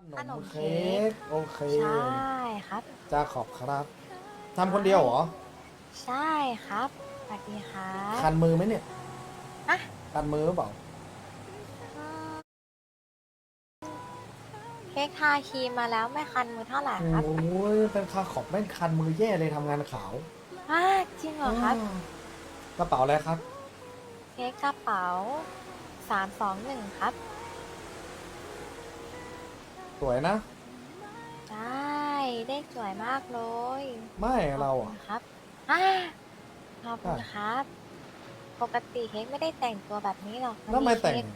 ขขนนมมเค้เค้กกโอเค ใช่ครับจาขอบครับทำคนเดียวเหรอ ใช่ครับสวัสดีครับ คันมือไหมเนี่ยอะ คันมือหรือเปล่าอืมเค้กทาครีมมาแล้วไม่คันมือเท่าไหร่ครับโอ้ยเป็นคาขอบแม่งคันมือแย่เลยทำงานขาวอ้าจริงเหรอครับ กระเป๋าอะไรครับ เค้กกระเป๋าสามสองหนึ่งครับ สวยนะ ใช่เลขสวยมากเลยไม่เราขอบอะคุณครับอ่าขอบคุณใช่ครับ ปกติเค้กไม่ได้แต่งตัวแบบนี้หรอกแล้วทำไม่แต่งเค้ก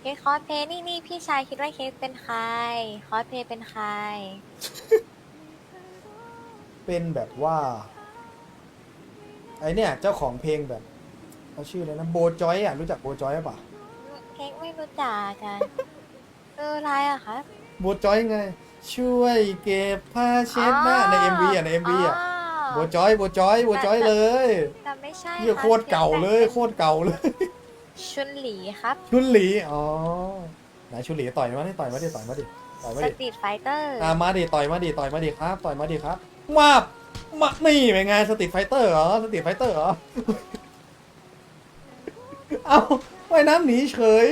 เค้กคอสเพลย์นี่นี่พี่ชายคิดว่าเค้กเป็นใคร คอสเพลย์เป็นใคร เป็นแบบว่า ไอเนี่ย เจ้าของเพลงแบบเขาชื่ออะไรนะโบจอยอะรู้จักโบจอยป่ะเค้กไม่รู้จักกันเอออะไรอะครับ โบจอยไง ช่วยเก็บผ้าเช็ดหน้าใน MV อะใน MV อะโบจอยโบจอยโบจอยเลยแต่ไม่ใช่เยี่ยรับโคตรเก่าเลยโคตรเก่าเลย ชุนหลีครับ ชุนหลี อ๋อ ไหนชุนหลีต่อยมาดิต่อยมาดิต่อยมาดิต่อยมาสดิตรีทไฟเตอร์อ่ามาดิต่อยมาดิต่อยมาดิครับ ต่อยมาดิครับมาบมานี่เป็นไงสติไฟเตอร์เหรอสติไฟเตอร์เหรอ เอาว่ายน้ำหนีเฉย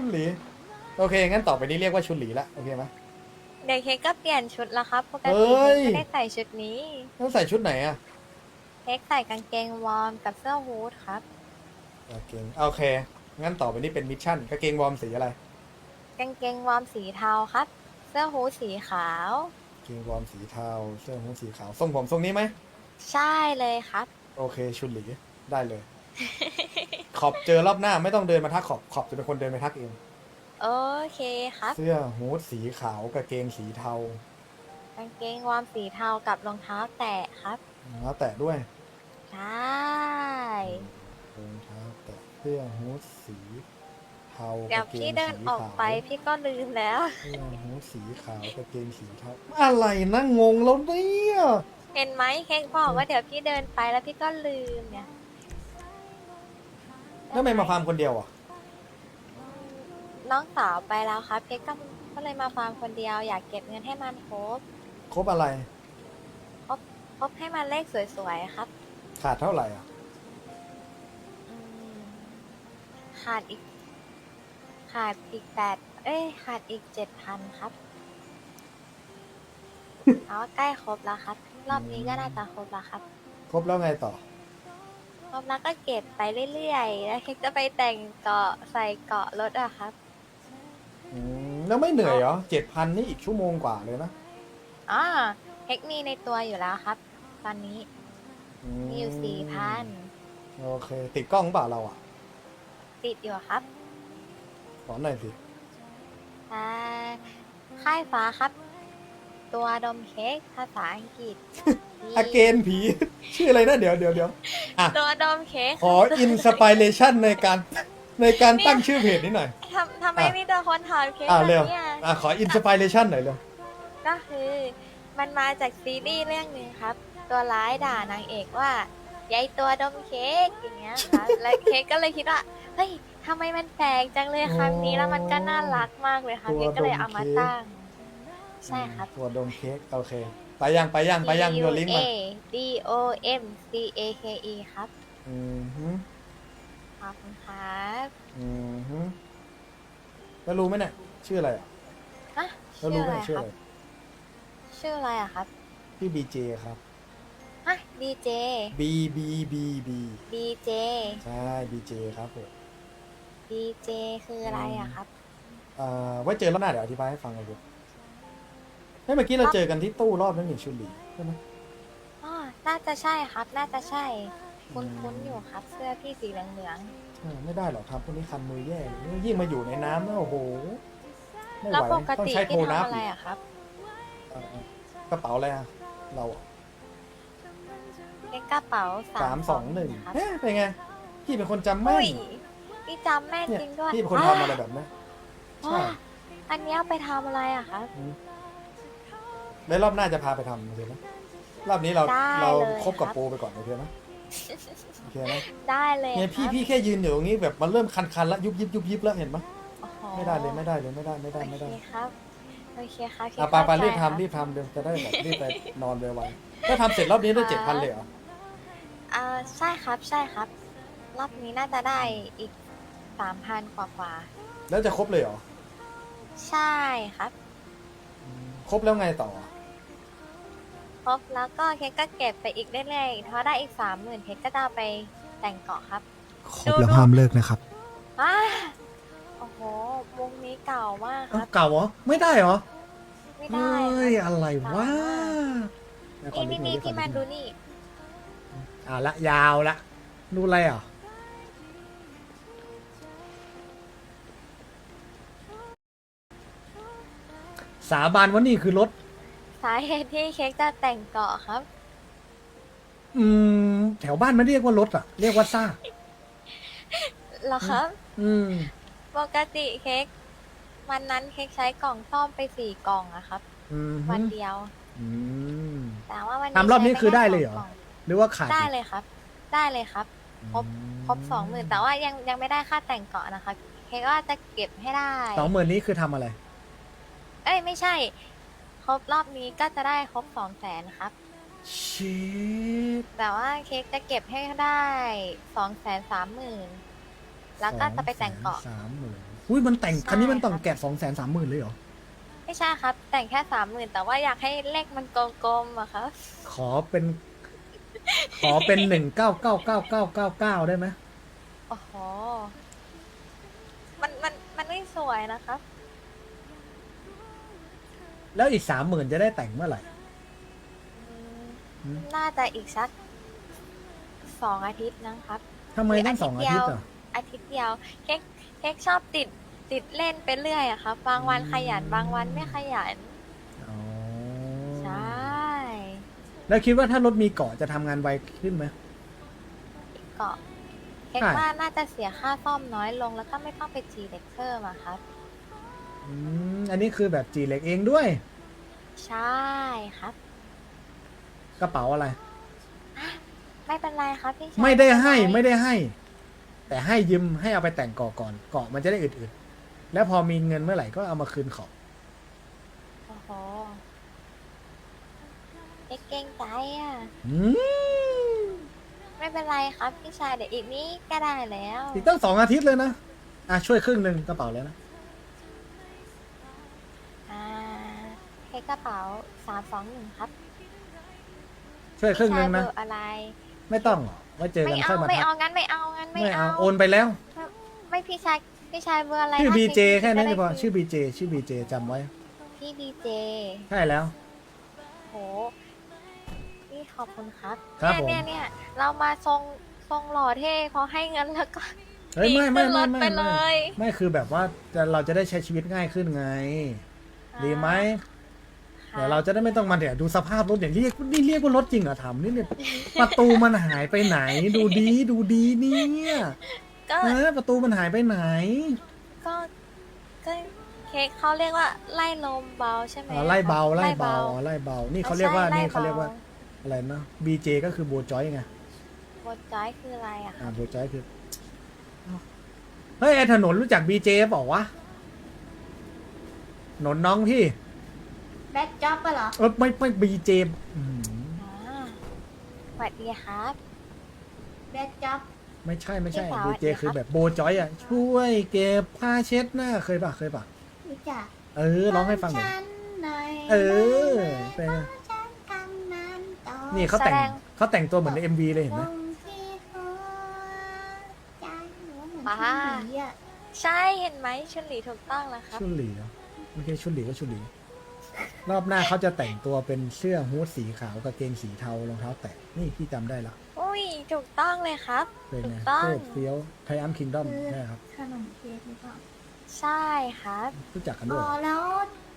ชุนหลี โอเค งั้นต่อไปนี้เรียกว่าชุนหลีละ โอเคไหม เดี๋ยวเค้กก็เปลี่ยนชุดแล้วครับปกเอ้ติยเค้กไม่ได้ใส่ชุดนี้ต้องใส่ชุดไหนอะเค้กใส่กางเกงวอร์มกับเสื้อฮูดครับโอเคโอเค งั้นต่อไปนี้เป็นมิชชั่นกางเกงวอร์มสีอะไรกางเกงวอร์มสีเทาครับ เสื้อฮูดสีขาว กางเกงวอร์มสีเทา เสื้อหูสีขาวทรงผมทรงนี้ไหม ใช่เลยครับ โอเค ชุนหลี ได้เลย ขอบเจอรอบหน้าไม่ต้องเดินมาทักขอบขอบจะเป็นคนเดินไปทักเอง โอเคครับ เสื้อฮูดสีขาวกางเกงสีเทา กางเกงวอร์มสีเทากับรองเท้าแตะครับ แล้วแตะด้วยใช่ รองเท้าแตะเสื้อฮูดสีเทาเดี๋ยวกางเกพี่งเดินสีออกขาวไปพี่ก็ลืมแล้ว เสื้อฮูดสีขาวกางเกงสีเทาอะไรนะงงแล้วเนี่ย เห็นไหมเค้กบอกว่าเดี๋ยวพี่เดินไปแล้วพี่ก็ลืมเนี่ยแล้ว ทำไมมาฟาร์มคนเดียวอะ น้องสาวไปแล้วครับเค้กก็ก็เลยมาฟาร์มคนเดียว อยากเก็บเงินให้มันครบครบอะไร ครบให้มันเลขสวยๆครับขาดเท่าไหร่อะ อืมขาดอีก ขาดอีกแปดเอ้ยขาดอีกเจ็ดพันครับเอาว่าใกล้ครบแล้วครับ รอบนี้ก็น่าจะครบแล้วครับ ครบแล้วไงต่อ ครบแล้วก็เก็บไปเรื่อยๆ แล้วเค้กจะไปแต่งเกาะใส่เกาะรถอะครับ อืมแล้วไม่เหนื่อยเหรอเจ็ดพันนี่อีกชั่วโมงกว่าเลยนะอ่าเค้กมีในตัวอยู่แล้วครับ ตอนนี้มีอยู่สี่พันโอเค ติดกล้องเปล่าเราอะติดอยู่ครับขอหน่อยสิอ่าค่ายฟ้าครับ ตัวดมเค้กภาษาอังกฤษอเกนผี ชื่ออะไรนะเดี๋ยวเดี๋ยวเดี๋ยวอะ ตัวดมเค้กขออินสปิเรชันในการในการตั้งชื่อเพจนี้หน่อย ทำทำไมอะ มีแต่คนถามเค้กอ่าแบบเร็วเนี้ยอะขออินสปิเรชันหน่อยเร็วก็คือมันมาจากซีรีส์เรื่องหนึ่งครับ ตัวร้ายด่านางเอกว่ายายตัวดมเค้กอย่างเงี้ยครับ แล้วเค้กก็เลยคิดว่าเฮ้ยทำไมมันแปลกจังเลยคำนี้แล้วมันก็น่ารักมากเลยค่ะเค้กก็เลยเอามาตั้ง ใช่ครับตัวดมเค้กโอเค ไปยังไปยังไปยังโยนลิงก์มา D O M C A K E ครับ อืมฮึขอบคุณครับ อืมฮึแล้วรู้ไหมเนี่ยชื่ออะไรอะอะแล้วชื่อรู้ไหอะมไรชื่อครัอะบ ไรชื่ออะไรอะครับ พี่บีเจครับ ฮะ DJ B B B B DJ ใช่บีเจครับผม DJ คืออะไรอะครับอ่าไว้เจอรอบหน้าเดี๋ยวอธิบายให้ฟังเลยดู เฮ้ยเมื่อกี้เราเจอกันที่ตู้รอบนั้นนี่ชุนหลีใช่ไหมอ๋อน่าจะใช่ครับ น่าจะใช่ คุ้นๆอยู่ครับ เสื้อพี่สีเหลืองเออไม่ได้หรอกทำพวกนี้คันมือแย่เลยยิ่งมาอยู่ในน้ำแล้วโอ้โหไม่ๆไหแล้ววปกต้องติใช้โทพี่นับทำอะไรอะครับ เออเออกระเป๋าอะไรอะเราอะเลขกระเป๋าสามสองหนึ่งครับเฮ้ยเป็นไง พี่เป็นคนจำแม่อุ้นยพี่จำแม่นเนี่ยจริงด้วยพี่เป็นคนทำอะไรแบบนี้ใช่ว้าอันนี้เอาไปทำอะไรอะครับ แล้วรอบหน้าจะพาไปทำโอเคไหมรอบนี้เราได้เราเลยคบกับครับ ปูไปก่อนโอเคไหมโอเคนะได้เลยเนี่ยพี่ครับพี่แค่ยืนอยู่ตรงนี้แบบมันเริ่มคันๆแล้วยุบยิบยุบยิบแล้วเห็นปะโอ้โหไม่ได้เลยไม่ได้เลยไม่ได้ไม่ได้โอไม่เคได้ครับโอเคครับอะไปไปเข้าใจรีบคทำรีบทำเดี๋ยวจะได้แบบรีบไปนอนไวๆถ้าทำเสร็จรอบนี้ได้เจ็ดพันเลยเหรออ่าใช่ครับใช่ครับ รอบนี้น่าจะได้อีกสามพันกว่ากว่าแล้วจะครบเลยเหรอๆใช่ครับ ครบแล้วไงต่อค รบแล้วก็เค้กก็เก็บไปอีกเรื่อยๆพอได้อีกสามหมื่นเค้กก็จะเอาไปแต่งเกาะครับครบแล้วห้ามเลิกนะครับ อ้าโอ้โหวงนี้เก่ามากคเอ้ารับ เก่าเหรอ ไม่ได้เหรอไม่เฮได้้ยครับอะไรวะนี่นี่นี่พี่มาดูนี่ อะละยาวละดูอะไรอะสาบานว่านี่คือรถ สาเหตุที่เค้กจะแต่งเกาะครับ อืม แถวบ้านไม่เรียกว่ารถอะ เรียกว่าซ่ากเหรอครับ อืม ปกติเค้กวันนั้นเค้กใช้กล่องซ่อมไปสี่กล่องอะครับ อืมวันเดียว อืม แต่ว่าวันนี้ทำรอบนี้ใช้ปคือได้แเลยเหรอสงกงหรือว่าขาดได้อีกเลยครับ ได้เลยครับ ครบ ครบสองหมื่นแต่ว่ายังยังไม่ได้ค่าแต่งเกาะนะคะ เค้กว่าจะเก็บให้ได้ สองหมื่นนี้คือทำอะไร เอ้ยไม่ใช่ค รบรอบนี้ก็จะได้ครบสองแสนครับ ชิดแต่ว่าเค้กจะเก็บให้ได้สองแสนสามหมื่นแล้วก็จะไปแต่งเกาะ สามหมื่นอุ้ยมันแต่งคันนี้มันต้องแกะสองแสนสามหมื่นเลยเหรอ ไม่ใช่ครับ แต่งแค่สามหมื่นแต่ว่าอยากให้เลขมันกลมๆอะครับ ขอเป็น ขอเป็นหนึ่งเก้าเก้าเก้าเก้าเก้าเก้าได้ไหมโอ้โห มันมันมันไม่สวยนะครับ แล้วอีกสามหมื่นจะได้แต่งเมื่อไหร่ อืมหืมน่าจะอีกสักสองอาทิตย์นะครับ ทำไมตั้งสองอาทิตย์เดียวอะ อาทิตย์เดียวเค้กเค้กชอบติดติดเล่นไปเรื่อยอะครับ บางวันอืม ขยันบางวันไม่ขยัน อ๋อใช่ แล้วคิดว่าถ้ารถมีเกาะจะทำงานไวขึ้นไหม เกาะเค้กใช่ ว่าน่าจะเสียค่าซ่อมน้อยลงแล้วก็ไม่ต้องไปจีเด็กเพิ่มอะครับ อืมอันนี้คือแบบจีเหล็กเองด้วย ใช่ครับกระเป๋าอะไรไม่เป็นไรครับพี่ชายไม่ได้ให้เป็นรไม่ได้ให้ แต่ให้ยืมให้เอาไปแต่งเกาะก่อนเกาะมันจะได้อึดๆแล้วพอมีเงินเมื่อไหร่ก็เอามาคืนเขาโอ้โหเค้กเก่งใจอะอืมไม่เป็นไรครับพี่ชายเดี๋ยวอีกนี้ก็ได้แล้ว อีกตั้งสองอาทิตย์เลยนะอะช่วยครึ่งหนึ่งกระเป๋าเลยนะ เค้กกระเป๋าสามสองหนึ่งครับช่วยครึ่งหนึ่งพี่ชายนะเบอร์อะไร ไม่ต้องหรอกไว้เจอไม่กันเอาค่อยมาไม่ทัเอากงั้นไม่เอางั้นไม่ไม่เอาเอาโอนไปแล้ว ไม่พี่ชายพี่ชายเบอร์อะไรชื่อถ้าบีเจค้กแค่นั้นจะเฉได้พาะคืนชื่อบีเจชื่อบีเจจำไว้พี่บีเจใช่แล้ว โหพี่ขอบคุณครับครับผม เนี่ยเนี่ยเนี่ยเรามาทรงทรงหล่อเท่พอให้เงินแล้วก็เฮ้ยไม่ไม่ขึ้นรไม่ถไม่ไปเลไม่ย ไม่คือแบบว่าจะเราจะได้ใช้ชีวิตง่ายขึ้นไง ดีไหมค่ะ เดี๋ยวเราจะได้ไม่ต้องมาเดี๋ยวดูสภาพรถอย่างเรียกนี่เรียกว่ารถจริงเหรอถามนี่เนี่ยประตูมันหายไปไหน ดูดีดูดีเนี่ยก็เออประตูมันหายไปไหน ก็ก็เค้กเขาเรียกว่าไล่ลมเบาใช่ไหมอ๋อไล่เบาไล่เบาไอ๋อไล่เบา นี่เขาเรียกว่าใช่นี่ไล่เขาเรียกว่าบอะไรนะบีเจก็คือโบจอยไงบทจ้อยคืออะไรอะอ่าโบจอยคือเฮ้ยไอถนนรู้จักบีเจบอกวะถนนน้องพี่ แบ็คจ็อบปะเหรอ เออไม่ไม่บีเจอ่าสวัสดีครับ แบ็คจ็อบ ไม่ใช่ไม่ใช่พี่สาวบีเจสวัสดีครับคือแบบโบจอยอะ ช่วยเก็บผ้าเช็ดหน้าเคยปะเคยปะรู้จักเออร้องให้ฟังหน่อย ฉันหน่อยเออได้เป็นไหมไงเพราะฉันทำนั้นต่อนี่เขาแต่งเขาแต่งตัวเหมือนในเอ็มวีเลยเห็นไหม ตรงที่หัวใจหนูเหมือนว้าชุดหมีอะใช่เห็นไหมชุนหลีถูกต้องแล้วครับ ชุนหลีเหรอไม่ใช่ชุนหลีก็ชุนหลี รอบหน้าเขาจะแต่งตัวเป็นเสื้อฮู้ดสีขาวกางเกงสีเทารองเท้าแตะนี่พี่จำได้ละอุ้ยถูกต้องเลยครับ เป็นไงถูกต้อง โคตรเฟี้ยวไทอัมคิงดอมใช่ครับขนมเค้กหรือเปล่าใช่ครับรู้จักกันอ๋ด้อวยแล้ว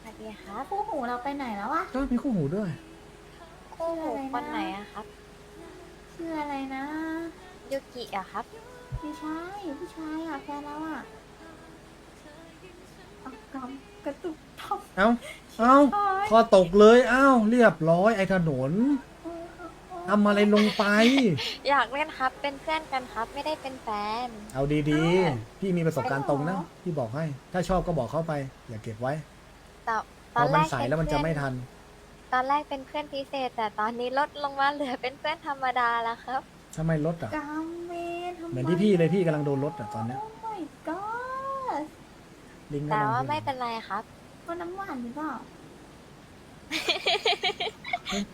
สวัสดีครับคู่หูเราไปไหนแล้วอะก็มีคู่หูด้วย คู่หูคนไหนอะครับชื่ออะไรนะ ยูกิอะครับ ไม่ใช่ผู้ชายอะแฟนเราอะเอากำกระตุกท็อปเอ้าเอ้าค อตกเลยเอ้าเรียบร้อยไอ้ถนนเออเออเออทำอะไรลงไป อยากเล่นครับเป็นเพื่อนกันครับไม่ได้เป็นแฟน เอาดีๆ พี่มีประสบการณ์ตรงนะพี่บอกให้ ถ้าชอบก็บอกเข้าไป อย่าเก็บไว้แต่เพตอนราะแรมันกสายเป็นแล้วมันจะเพื่อไม่ทัน ตอนแรกเป็นเพื่อนพิเศษ แต่ตอนนี้ลดลงมาเหลือเป็นเพื่อนธรรมดาแล้วครับ ทำไมลดอะกำเมทำไมเหมือนที่พี่เลยพี่กำลังโดนลดอะตอนเนี้ยโอ้ my god ลิงก์แต่ให้ว่าลองไม่เป็นไรครับคนน้ำหวานหรือเปล่าเฮ้ย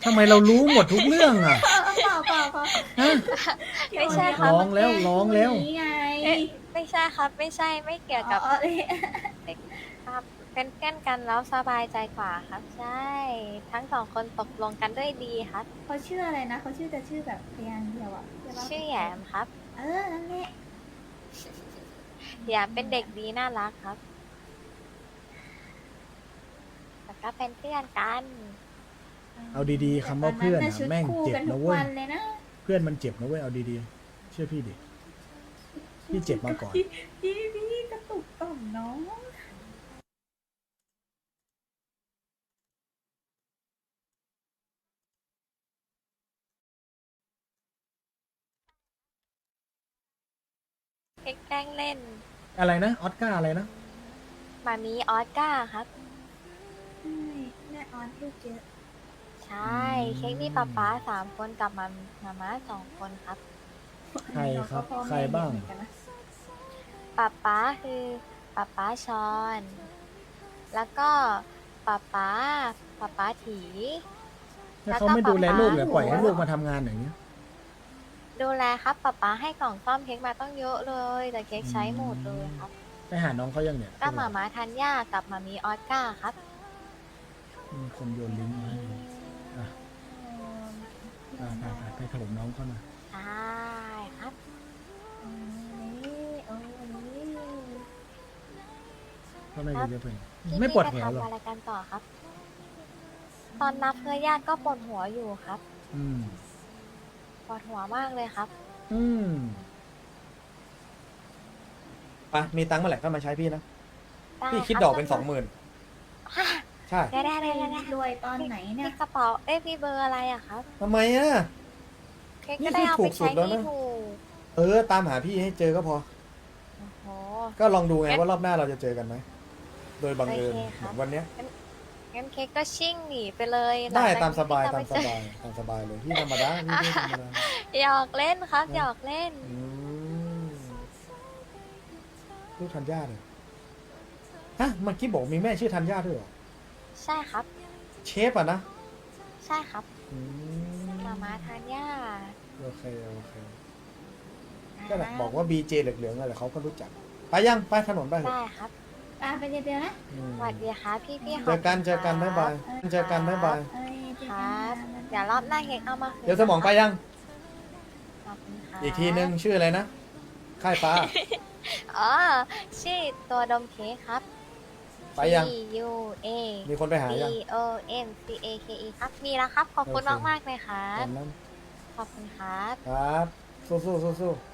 ทำไมเรารู้หมดทุกเรื่องอะเออเปล่าเปล่าเปล่าฮะไม่ใช่ครับร้องแล้วร้องแล้ว นี่ไงเอ๊ะไม่ใช่ครับ ไม่ใช่ไม่เกี่ยวกับอ๋อเอ๊ะครับเป็นเพื่อนกันแล้วสบายใจกว่าครับ ใช่ ทั้งสองคนตกลงกันด้วยดีครับ เขาชื่ออะไรนะเขาชื่อจะชื่อแบบพยางค์เดียวอะใช่ปะชื่อแหยมครับ เออนั่นแหละแหยมเป็นเด็กดีน่ารักครับแต่ ก็เป็นเพื่อนกันเอาดีๆคำว่าเพื่อนแต่อะชุดแม่งคู่เจ็บกันนะทุกเว้ย วันเลยนะเพื่อนมันเจ็บนะเว้ยเอาดีๆ เชื่อพี่ดิ พี่เจ็บมาก่อน พี่พี่พี่กระตุกต่อมน้องเค้กแกล้งเล่นอะไรนะ ออสการ์อะไรนะ มามีออสการ์ครับใช่แม่ ออนลูกเยอะใช่ เค้กมีป๊าป๊าสามคนกับมามาม่าสองคนครับใครครับเก็พ่อใครบ้างแม่เยอะเหมือนกันนะป๊าป๊าคือป๊าป๊าชอน แล้วก็ป๊าป๊าป๊าป๊าถีแล้วเขาไม่ดูแลลูกเลยปล่อยให้ลูกมาทำงานอย่างเงี้ย ดูแลครับป๊าป๊าให้กล่องซ่อมเค้กมาต้องเยอะเลย แต่เค้กใช้หมดเลยครับ ไปหาน้องเขายังเนี่ยก็มาม่าทันย่ากับมามีออสการ์ครับ มีคนโยนลิงก์มาให้อะอะไปไปไปถล่มน้องเขาหน่อยใช่ครับโอ้ยโอ้ยเขาไม่ได้เยอะไปพี่ไม่ปวดหัวจะหรอทำอะไรกันต่อครับ ตอนนับเพื่อญาติก็ปวดหัวอยู่ครับอืม ปวดหัวมากเลยครับ อืม ไปมีตังค์เมื่อไหร่ก็มาใช้พี่นะได้พี่คิดรับดอกเป็นสองหมื่น ใช่ได้ได้ได้ได้รวยตอนไหนเนี่ยพี่กระเป๋า เอ้ยพี่เบอร์อะไรอะครับทำไมอะ เค้กนี่ก็ได้เอาคือถูไปกสุใช้ดแล้วที่นะถูกเออ ตามหาพี่ให้เจอก็พอ โอ้โห ก็ลองดูไงงั้นว่ารอบหน้าเราจะเจอกันไหม โดยบังเอิญโอเคคเหรับมือนวันเนี้ย งั้นเค้กก็ชิ่งหนีไปเลยได้หลังจกตามสบายที่ตามเรสไปเจอบายตามสบายเลยพี่ธรรมดาพี่พี่ธรรมดาหยอกเล่นครับนะหยอกเล่น อืมลูกธัญญาเลยฮะเมื่อกี้บอกมีแม่ชื่อธัญญาด้วยเหรอ ใช่ครับ เชฟอะนะใช่ครับอืมมามาทานย่าโอเคโอเคก็แหละบอกว่าบีเจเหลืองๆอะไรเขาก็รู้จัก ไปยังไปถนนไปเถอะได้ครับอะไปเดียวๆนะอืมสวัสดีครับพี่พี่เจอกันเจอกันบ๊ายบายเจอกันบ๊ายบายเอ้ยเจอคกัรับนนะ เดี๋ยวรอบหน้าเค้กเอามาคืนเดี๋ยวสมองไปยัง ขอบคุณครับอีกทีนึงชื่ออะไรนะ ค่ายฟ้า อ๋อชื่อตัวดมเค้กครับ ไปยัง T U A มีคนไปหา B ยัง O M C A K E ครับ มีแล้วครับ ขอบคุณโอเค มากมากๆเลยครับตามนั้นขอบคุณครับ ครับ สู้สู้สู้สู้ๆ